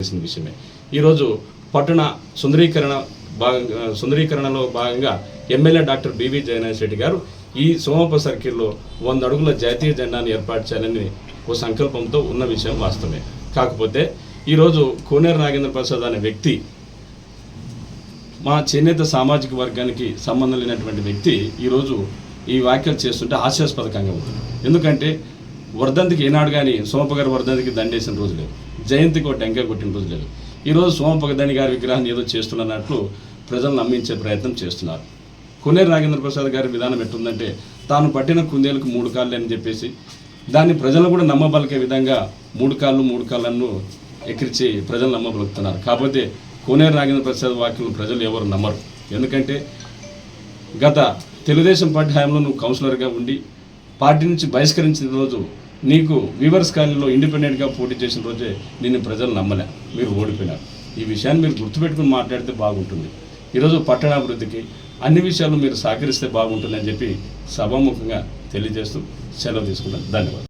తెలిసిన విషయమే. ఈరోజు పట్టణ సుందరీకరణ భాగంగా సుందరీకరణలో భాగంగా ఎమ్మెల్యే డాక్టర్ బివి జగన్నాథ్ రెడ్డి గారు ఈ సోమప సర్కిల్లో వంద అడుగుల జాతీయ జెండాను ఏర్పాటు చేయాలని ఓ సంకల్పంతో ఉన్న విషయం వాస్తవమే. కాకపోతే ఈరోజు కోనేరు నాగేంద్ర ప్రసాద్ అనే వ్యక్తి మా చేనేత సామాజిక వర్గానికి సంబంధం లేనటువంటి వ్యక్తి ఈరోజు ఈ వ్యాఖ్యలు చేస్తుంటే హాస్యాస్పదకంగా ఉంది. ఎందుకంటే వర్ధంతికి ఏనాడు కానీ సోమపగారు గారి వర్ధంతికి దండేసిన రోజు లేదు. జయంతికి ఒక టెంకాయ కొట్టిన రోజు లేదు. ఈరోజు సోమపగదాని గారి విగ్రహాన్ని ఏదో చేస్తున్నట్లు ప్రజలు నమ్మించే ప్రయత్నం చేస్తున్నారు. కొనేరు నాగేంద్ర ప్రసాద్ గారి విధానం ఎట్టుందంటే తాను పట్టిన కుందేలకు మూడు కాళ్ళు అని చెప్పేసి దాన్ని ప్రజలు కూడా నమ్మబలికే విధంగా మూడు కాళ్ళు మూడు కాళ్ళను ఎక్కిరిచి ప్రజలు నమ్మబలుగుతున్నారు కాకపోతే కోనేరు నాగేంద్ర ప్రసాద్ వాక్యం ప్రజలు ఎవరు నమ్మరు. ఎందుకంటే గత తెలుగుదేశం పార్టీ హయాంలో నువ్వు కౌన్సిలర్గా ఉండి పార్టీ నుంచి బహిష్కరించిన రోజు నీకు వీవర్స్ కాలనీలో ఇండిపెండెంట్గా పోటీ చేసిన రోజే నిన్ను ప్రజలు నమ్మలే. మీరు ఓడిపోయినారు. ఈ విషయాన్ని మీరు గుర్తుపెట్టుకుని మాట్లాడితే బాగుంటుంది. ఈరోజు పట్టణాభివృద్ధికి అన్ని విషయాలు మీరు సహకరిస్తే బాగుంటుందని చెప్పి సభాముఖంగా తెలియజేస్తూ సెలవు తీసుకున్నాను ధన్యవాదాలు.